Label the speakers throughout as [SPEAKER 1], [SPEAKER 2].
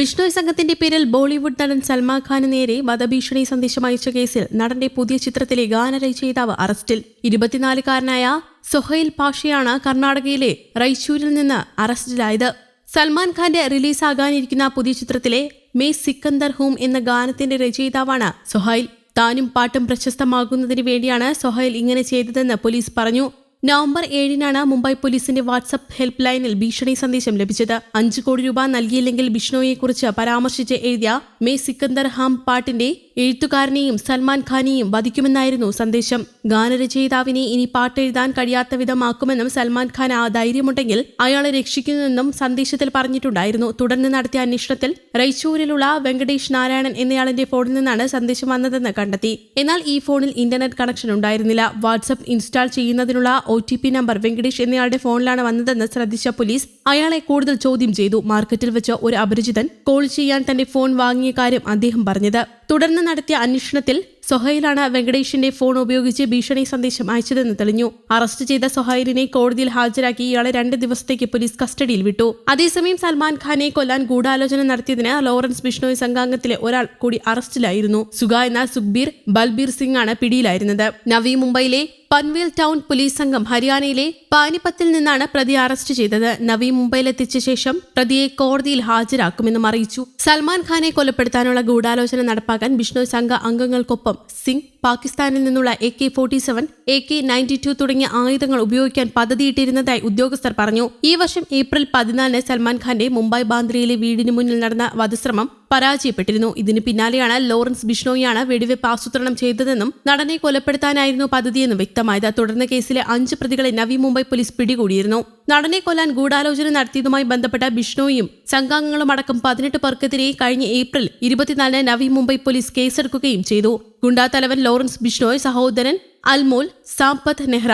[SPEAKER 1] ബിഷ്ണോയ് സംഘത്തിന്റെ പേരിൽ ബോളിവുഡ് നടൻ സൽമാൻ ഖാന് നേരെ വധഭീഷണി സന്ദേശം അയച്ച കേസിൽ നടന്റെ പുതിയ ചിത്രത്തിലെ ഗാനരചയിതാവ് അറസ്റ്റിൽ. ഇരുപത്തിനാലുകാരനായ സൊഹൈൽ പാഷയാണ് കർണാടകയിലെ റൈച്ചൂരിൽ നിന്ന് അറസ്റ്റിലായത്. സൽമാൻ ഖാന്റെ റിലീസാകാനിരിക്കുന്ന പുതിയ ചിത്രത്തിലെ മേ സിക്കന്ദർ ഹൂം എന്ന ഗാനത്തിന്റെ രചയിതാവാണ് സൊഹൈൽ. താനും പാട്ടും പ്രശസ്തമാകുന്നതിന് വേണ്ടിയാണ് സൊഹൈൽ ഇങ്ങനെ ചെയ്തതെന്ന് പോലീസ് പറഞ്ഞു. നവംബർ ഏഴിനാണ് മുംബൈ പോലീസിന്റെ വാട്സപ്പ് ഹെൽപ്പ് ലൈനിൽ ഭീഷണി സന്ദേശം ലഭിച്ചത്. അഞ്ചു കോടി രൂപ നൽകിയില്ലെങ്കിൽ ബിഷ്ണോയെക്കുറിച്ച് പരാമർശിച്ച് എഴുതിയ മേ സിക്കന്ദർ ഹാം പാട്ടിന്റെ എഴുത്തുകാരനെയും സൽമാൻ ഖാനെയും വധിക്കുമെന്നായിരുന്നു സന്ദേശം. ഗാനരചയിതാവിനെ ഇനി പാട്ടെഴുതാൻ കഴിയാത്ത വിധമാക്കുമെന്നും സൽമാൻ ഖാൻ ആ ധൈര്യമുണ്ടെങ്കിൽ അയാളെ രക്ഷിക്കുന്നുവെന്നും സന്ദേശത്തിൽ പറഞ്ഞിട്ടുണ്ടായിരുന്നു. തുടർന്ന് നടത്തിയ അന്വേഷണത്തിൽ റൈച്ചൂരിലുള്ള വെങ്കടേഷ് നാരായണൻ എന്നയാളിന്റെ ഫോണിൽ നിന്നാണ് സന്ദേശം വന്നതെന്ന് കണ്ടെത്തി. എന്നാൽ ഈ ഫോണിൽ ഇന്റർനെറ്റ് കണക്ഷൻ ഉണ്ടായിരുന്നില്ല. വാട്സപ്പ് ഇൻസ്റ്റാൾ ചെയ്യുന്നതിനുള്ള ഒ നമ്പർ വെങ്കടേഷ് എന്നയാളുടെ ഫോണിലാണ് വന്നതെന്ന് ശ്രദ്ധിച്ച പോലീസ് അയാളെ കൂടുതൽ ചോദ്യം ചെയ്തു. മാർക്കറ്റിൽ വെച്ച് ഒരു അപരിചിതൻ കോൾ ചെയ്യാൻ തന്റെ ഫോൺ വാങ്ങിയ കാര്യം അദ്ദേഹം പറഞ്ഞത്. തുടർന്ന് നടത്തിയ അന്വേഷണത്തിൽ സൊഹൈലാണ് വെങ്കടേഷിന്റെ ഫോൺ ഉപയോഗിച്ച് ഭീഷണി സന്ദേശം അയച്ചതെന്ന് തെളിഞ്ഞു. അറസ്റ്റ് ചെയ്ത സൊഹൈലിനെ കോടതിയിൽ ഹാജരാക്കി ഇയാളെ രണ്ട് ദിവസത്തേക്ക് പോലീസ് കസ്റ്റഡിയിൽ വിട്ടു. അതേസമയം സൽമാൻ ഖാനെ കൊല്ലാൻ ഗൂഢാലോചന നടത്തിയതിന് ലോറൻസ് ബിഷ്ണോയ് സംഘാംഗത്തിലെ ഒരാൾ കൂടി അറസ്റ്റിലായിരുന്നു. സുഗ എന്ന സുഖ്ബീർ ബൽബീർ സിംഗ് ആണ് പിടിയിലായിരുന്നത്. നവി മുംബൈയിലെ പൻവേൽ ടൗൺ പോലീസ് സംഘം ഹരിയാനയിലെ പാനിപ്പത്തിൽ നിന്നാണ് പ്രതി അറസ്റ്റ് ചെയ്തത്. നവി മുംബൈയിലെത്തിച്ച ശേഷം പ്രതിയെ കോടതിയിൽ ഹാജരാക്കുമെന്നും അറിയിച്ചു. സൽമാൻ ഖാനെ കൊലപ്പെടുത്താനുള്ള ഗൂഢാലോചന നടപ്പാക്കാൻ ബിഷ്ണോയ് സംഘ അംഗങ്ങൾക്കൊപ്പം സിംഗ് പാകിസ്ഥാനിൽ നിന്നുള്ള A K forty seven A K ninety two തുടങ്ങിയ ആയുധങ്ങൾ ഉപയോഗിക്കാൻ പദ്ധതിയിട്ടിരുന്നതായി ഉദ്യോഗസ്ഥർ പറഞ്ഞു. ഈ വർഷം ഏപ്രിൽ പതിനാലിന് സൽമാൻ ഖാന്റെ മുംബൈ ബാന്ദ്രയിലെ വീടിന് മുന്നിൽ നടന്ന വധശ്രമം പരാജയപ്പെട്ടിരുന്നു. ഇതിന് പിന്നാലെയാണ് ലോറൻസ് ബിഷ്ണോയിയാണ് വെടിവെപ്പ് ആസൂത്രണം ചെയ്തതെന്നും നടനെ കൊലപ്പെടുത്താനായിരുന്നു പദ്ധതിയെന്നും വ്യക്തമായത്. തുടർന്ന് കേസിലെ അഞ്ച് പ്രതികളെ നവി മുംബൈ പോലീസ് പിടികൂടിയിരുന്നു. നടനെ കൊല്ലാൻ ഗൂഢാലോചന നടത്തിയതുമായി ബന്ധപ്പെട്ട ബിഷ്ണോയും സംഘാംഗങ്ങളും അടക്കം പതിനെട്ട് പേർക്കെതിരെ കഴിഞ്ഞ ഏപ്രിൽ ഇരുപത്തിനാലിന് നവി മുംബൈ പോലീസ് കേസെടുക്കുകയും ചെയ്തു. ഗുണ്ടാ തലവൻ ലോറൻസ് ബിഷ്ണോയ് സഹോദരൻ അൽമോൽ സാംപത് നെഹ്റ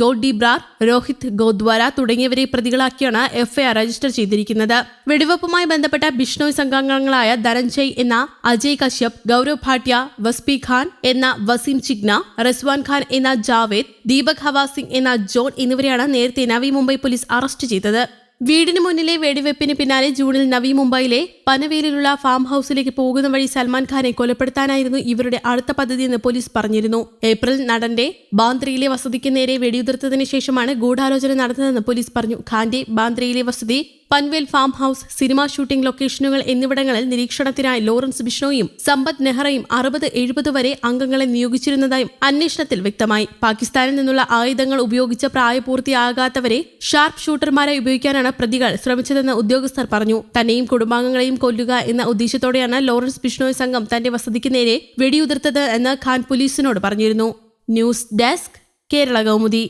[SPEAKER 1] ഗോഡി ബ്രാർ രോഹിത് ഗോദ്വാര തുടങ്ങിയവരെ പ്രതികളാക്കിയാണ് എഫ്ഐആർ രജിസ്റ്റർ ചെയ്തിരിക്കുന്നത്. വെടിവെപ്പുമായി ബന്ധപ്പെട്ട ബിഷ്ണോയ് സംഘാംഗങ്ങളായ ധനഞ്ജയ് എന്ന അജയ് കശ്യപ് ഗൌരവ് ഭാട്യ വസ്പി ഖാൻ എന്ന വസീം ചിഗ്ന റസ്വാൻ ഖാൻ എന്ന ജാവേദ് ദീപക് ഹവാസിംഗ് എന്ന ജോൺ എന്നിവരെയാണ് നേരത്തെ നവി മുംബൈ പോലീസ് അറസ്റ്റ് ചെയ്തത്. വീടിന് മുന്നിലെ വെടിവെപ്പിന് പിന്നാലെ ജൂണിൽ നവി മുംബൈയിലെ പനവേലിലുള്ള ഫാം ഹൌസിലേക്ക് പോകുന്ന വഴി സൽമാൻ ഖാനെ കൊലപ്പെടുത്താനായിരുന്നു ഇവരുടെ അടുത്ത പദ്ധതിയെന്ന് പോലീസ് പറഞ്ഞിരുന്നു. ഏപ്രിൽ നടന്റെ ബാന്ദ്രയിലെ വസതിക്ക് നേരെ വെടിയുതിർത്തതിനു ശേഷമാണ് ഗൂഢാലോചന നടന്നതെന്ന് പോലീസ് പറഞ്ഞു. ഖാന്റെ ബാന്ദ്രയിലെ വസതി Panvel farm house cinema shooting ലൊക്കേഷനുകൾ എന്നിവിടങ്ങളിൽ നിരീക്ഷണത്തിനായി ലോറൻസ് ബിഷ്ണോയും സമ്പത്ത് നെഹ്റയും അറുപത് എഴുപത് വരെ അംഗങ്ങളെ നിയോഗിച്ചിരുന്നതായും അന്വേഷണത്തിൽ വ്യക്തമായി. പാകിസ്ഥാനിൽ നിന്നുള്ള ആയുധങ്ങൾ ഉപയോഗിച്ച പ്രായപൂർത്തിയാകാത്തവരെ ഷാർപ്പ് ഷൂട്ടർമാരെ ഉപയോഗിക്കാനാണ് പ്രതികൾ ശ്രമിച്ചതെന്ന് ഉദ്യോഗസ്ഥർ പറഞ്ഞു. തന്നെയും കുടുംബാംഗങ്ങളെയും കൊല്ലുക എന്ന ഉദ്ദേശത്തോടെയാണ് ലോറൻസ് ബിഷ്ണോയ് സംഘം തന്റെ വസതിക്ക് നേരെ വെടിയുതിർത്തത് എന്ന് ഖാൻ പോലീസിനോട് പറഞ്ഞിരുന്നു. News desk Kerala Kaumudi.